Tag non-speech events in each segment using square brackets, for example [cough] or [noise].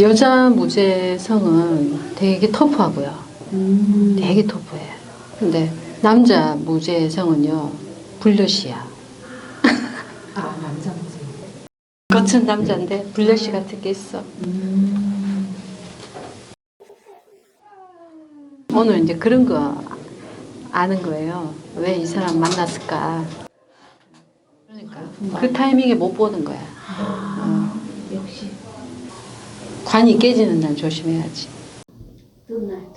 여자 무죄성은 되게 터프하고요. 되게 터프해. 근데 남자 무죄성은요, 불려시야. 아 남자 무죄. 겉은 남자인데 불려시 같은 게 있어. 오늘 이제 그런 거 아는 거예요. 왜 이 사람 만났을까. 그러니까 그 타이밍에 못 보는 거야. 어. 역시 관이 깨지는 날 조심해야지.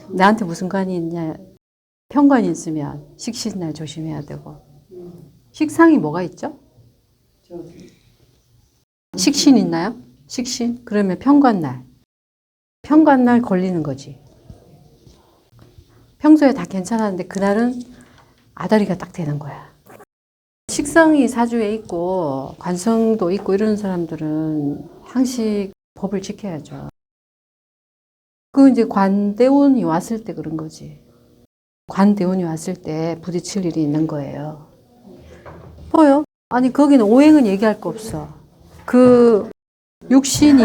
나한테 무슨 관이 있냐? 편관이 있으면 식신 날 조심해야 되고. 식상이 뭐가 있죠? 식신 있나요? 식신? 그러면 편관 날. 편관 날 걸리는 거지. 평소에 다 괜찮았는데 그날은 아다리가 딱 되는 거야. 식성이 사주에 있고 관성도 있고 이런 사람들은 항시 법을 지켜야죠. 그 이제 관대운이 왔을 때 그런 거지. 관대운이 왔을 때 부딪힐 일이 있는 거예요. 뭐요? 아니 거기는 오행은 얘기할 거 없어. 그 육신이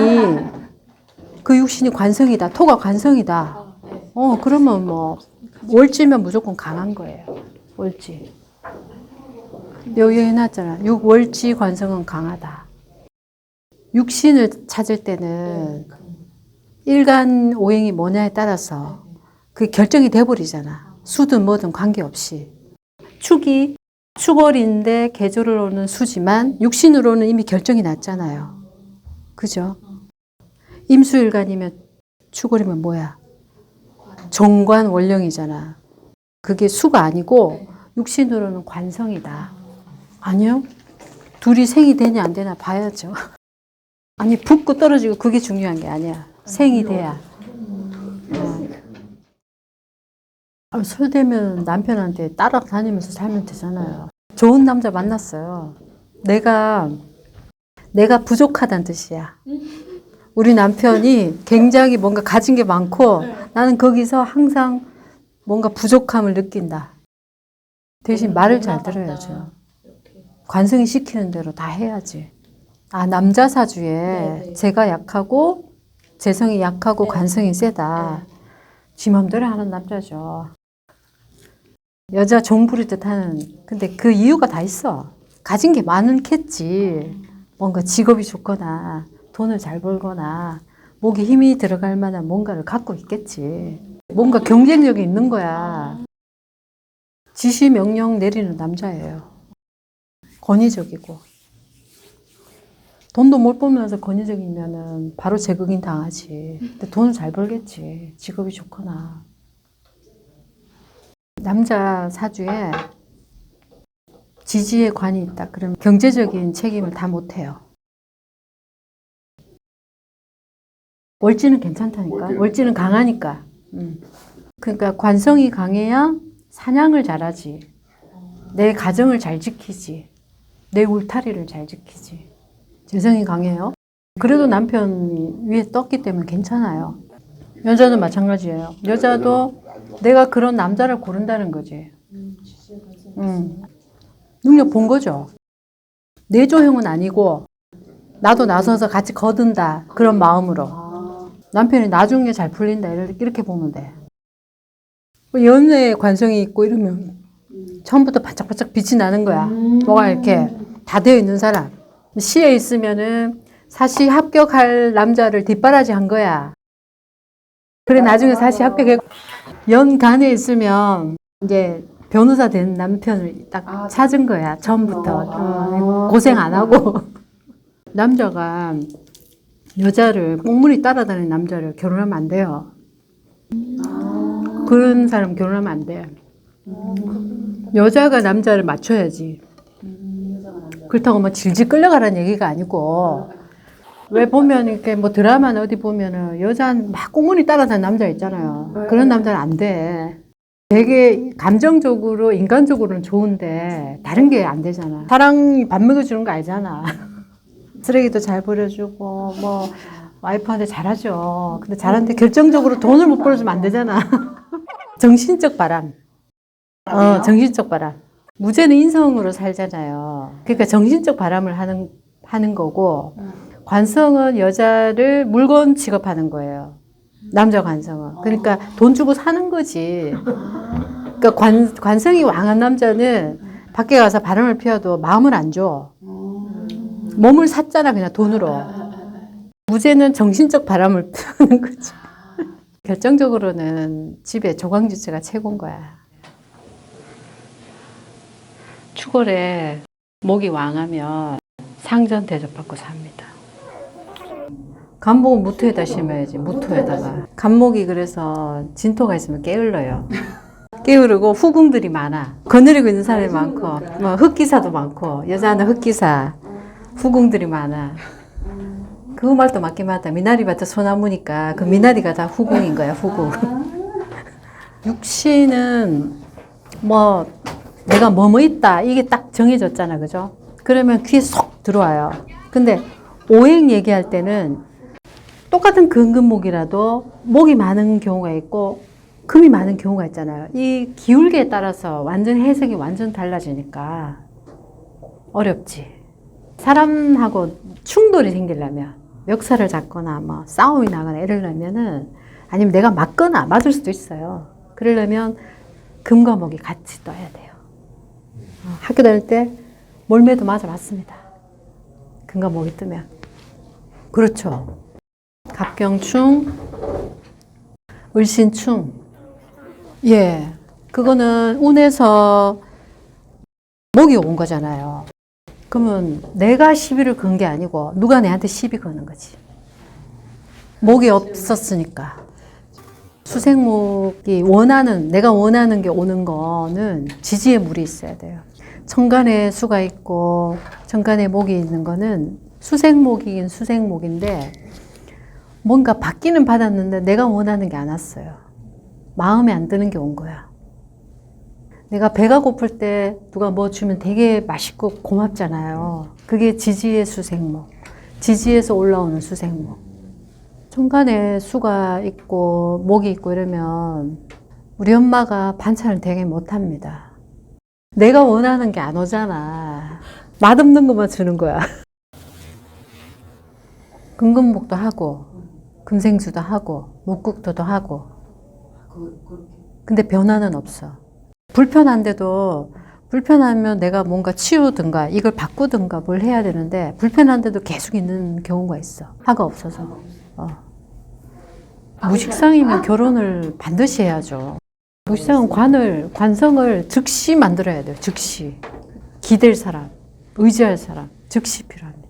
그 육신이 관성이다. 토가 관성이다. 어 그러면 뭐 월지면 무조건 강한 거예요. 월지. 여기 해놨잖아. 육 월지 관성은 강하다. 육신을 찾을 때는 일간 오행이 뭐냐에 따라서 그 결정이 돼버리잖아. 수든 뭐든 관계없이. 축이 축월인데 계절을 오는 수지만 육신으로는 이미 결정이 났잖아요. 그죠? 임수일간이면 축월이면 뭐야? 정관 원령이잖아. 그게 수가 아니고 육신으로는 관성이다. 아니요? 둘이 생이 되냐 안 되냐 봐야죠. [laughs] 아니 붙고 떨어지고 그게 중요한 게 아니야. 생이 돼야. 어. 아, 술 되면 남편한테 따라다니면서 살면 되잖아요. 좋은 남자 만났어요. 내가 내가 부족하다는 뜻이야. 우리 남편이 굉장히 뭔가 가진 게 많고 나는 거기서 항상 뭔가 부족함을 느낀다. 대신 말을 잘 들어야죠. 관성이 시키는 대로 다 해야지. 아, 남자 사주에 네. 제가 약하고 재성이 약하고 관성이 세다. 지 맘대로 하는 남자죠. 여자 종 부리듯 하는, 근데 그 이유가 다 있어. 가진 게 많겠지. 뭔가 직업이 좋거나, 돈을 잘 벌거나, 목에 힘이 들어갈 만한 뭔가를 갖고 있겠지. 뭔가 경쟁력이 있는 거야. 지시 명령 내리는 남자예요. 권위적이고. 돈도 못 벌면서 권위적이면은 바로 재극인 당하지. 근데 돈을 잘 벌겠지. 직업이 좋거나. 남자 사주에 지지의 관이 있다. 그러면 경제적인 책임을 다 못해요. 월지는 괜찮다니까. 월지는 강하니까. 음. 그러니까 관성이 강해야 사냥을 잘하지. 내 가정을 잘 지키지. 내 울타리를 잘 지키지. 재성이 강해요. 그래도 남편이 위에 떴기 때문에 괜찮아요. 여자도 마찬가지예요. 여자도 내가 그런 남자를 고른다는 거지. 음. 능력 본 거죠. 내조형은 아니고 나도 나서서 같이 거둔다 그런 마음으로 남편이 나중에 잘 풀린다 이렇게 보면 돼. 연애에 관성이 있고 이러면 처음부터 바짝바짝 빛이 나는 거야. 뭐가 이렇게 다 되어 있는 사람. 시에 있으면은 사시 합격할 남자를 뒷바라지 한 거야. 그래 나중에 사시 합격해 연간에 있으면 이제 변호사 된 남편을 딱 아, 찾은 거야 처음부터 아. 어, 고생 안 하고 [laughs] 남자가 여자를 꽁무니 따라다니는 남자를 결혼하면 안 돼요. 그런 사람 결혼하면 안 돼. 여자가 남자를 맞춰야지. 그렇다고 뭐 질질 끌려가라는 얘기가 아니고 왜 보면 이렇게 뭐 드라마나 어디 보면은 여자 막 꽁무니 따라다니는 남자 있잖아요. 그런 남자는 안 돼. 되게 감정적으로 인간적으로는 좋은데 다른 게 안 되잖아. 사랑이 밥 먹여주는 거 알잖아. [laughs] 쓰레기도 잘 버려주고 뭐 와이프한테 잘하죠. 근데 잘하는데 결정적으로 돈을 못 벌어주면 안 되잖아. [laughs] 정신적 바람. 어, 정신적 바람. 무죄는 인성으로 살잖아요. 그러니까 정신적 바람을 하는 하는 거고 관성은 여자를 물건 취급하는 거예요. 남자 관성은. 그러니까 돈 주고 사는 거지. 그러니까 관, 관성이 왕한 남자는 밖에 가서 바람을 피워도 마음을 안 줘. 몸을 샀잖아, 그냥 돈으로. 무죄는 정신적 바람을 [laughs] 피우는 거지. 결정적으로는 집에 조광주체가 최고인 거야. 추골에 목이 왕하면 상전 대접받고 삽니다. 간목은 무토에다 심어야지, 무토에다가. 간목이 그래서 진토가 있으면 게을러요. [laughs] 게으르고 후궁들이 많아. 거느리고 있는 사람이 많고, 뭐 흑기사도 많고, 여자는 흑기사, 후궁들이 많아. 그 말도 맞긴 맞다. 미나리밭에 소나무니까 그 미나리가 다 후궁인 거야, 후궁. [laughs] 육신은 뭐 내가 뭐뭐 있다 이게 딱 정해졌잖아, 그죠? 그러면 귀에 쏙 들어와요. 근데 오행 얘기할 때는 똑같은 근근목이라도 목이 많은 경우가 있고 금이 많은 경우가 있잖아요. 이 기울기에 따라서 완전 해석이 완전 달라지니까 어렵지. 사람하고 충돌이 생기려면 멱살을 잡거나 뭐 싸움이 나거나 이러려면은 아니면 내가 맞거나 맞을 수도 있어요. 그러려면 금과 목이 같이 떠야. 어, 학교 다닐 때 몰매도 맞아 맞습니다. 금과 목이 뜨면. 그렇죠. 갑경충, 을신충. 예. 그거는 운에서 목이 온 거잖아요. 그러면 내가 시비를 건 게 아니고 누가 내한테 시비 거는 거지. 목이 없었으니까. 수생목이 원하는, 내가 원하는 게 오는 거는 지지에 물이 있어야 돼요. 천간에 수가 있고 천간에 목이 있는 거는 수생목이긴 수생목인데 뭔가 받기는 받았는데 내가 원하는 게 안 왔어요. 마음에 안 드는 게 온 거야. 내가 배가 고플 때 누가 뭐 주면 되게 맛있고 고맙잖아요. 그게 지지의 수생목. 지지에서 올라오는 수생목. 천간에 수가 있고 목이 있고 이러면 우리 엄마가 반찬을 되게 못합니다. 내가 원하는 게 안 오잖아. 맛없는 것만 주는 거야. [laughs] 금금목도 하고 금생수도 하고 목국토도 하고. 근데 변화는 없어. 불편한데도 불편하면 내가 뭔가 치우든가 이걸 바꾸든가 뭘 해야 되는데 불편한데도 계속 있는 경우가 있어. 화가 없어서. 어. 무식상이면 결혼을 반드시 해야죠. 무식상은 관을, 관성을 즉시 만들어야 돼요. 즉시. 기댈 사람, 의지할 사람, 즉시 필요합니다.